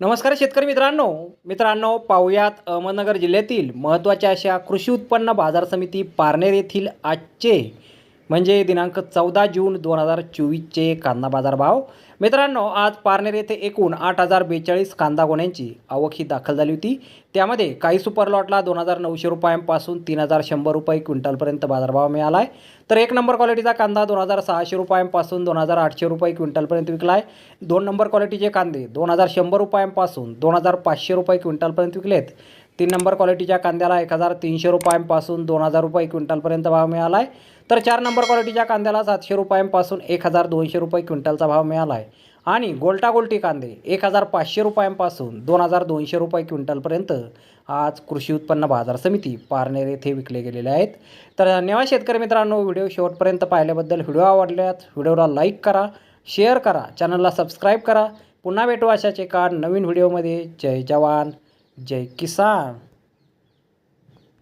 नमस्कार शेतकरी मित्रांनो. मित्रांनो पाहुयात अहमदनगर जिल्ह्यातील महत्त्वाच्या अशा कृषी उत्पन्न बाजार समिती पारनेर येथील आजचे म्हणजे दिनांक चौदा जून दोन हजार चोवीसचे कांदा बाजार भाव मित्रांनो आज पारनेर येथे एकूण आठ हजार बेचाळीस कांदा गोण्यांची आवक ही दाखल झाली होती. त्यामध्ये काही सुपर लॉटला दोन हजार नऊशे रुपयांपासून तीन हजार शंभर रुपये क्विंटलपर्यंत बाजारभाव मिळाला आहे तर एक नंबर क्वालिटीचा कांदा दोन हजार सहाशे रुपयांपासून दोन हजार आठशे रुपये क्विंटलपर्यंत विकला आहे दोन नंबर क्वालिटीचे कांदे दोन हजार शंभर रुपयांपासून दोन हजार पाचशे रुपये क्विंटलपर्यंत विकलेत. तीन नंबर क्वालिटीच्या कांद्याला एक हजार तीनशे रुपयांपासून दोन हजार रुपये क्विंटलपर्यंत भाव मिळाला आहे तर चार नंबर क्वालिटीच्या कांद्याला सातशे रुपयांपासून एक हजार दोनशे रुपये क्विंटलचा भाव मिळाला आहे आणि गोल्टा गोल्टी कांदे एक हजार पाचशे रुपयांपासून दोन हजार दोनशे रुपये क्विंटलपर्यंत आज कृषी उत्पन्न बाजार समिती पारनेर येथे विकले गेलेले आहेत. तर धन्यवाद शेतकरी मित्रांनो व्हिडिओ शेवटपर्यंत पाहिल्याबद्दल व्हिडिओ आवडल्यास व्हिडिओला लाईक करा शेअर करा चॅनलला सबस्क्राईब करा. पुन्हा भेटू अशाच एका नवीन व्हिडिओमध्ये. जय जवान. जय किसान।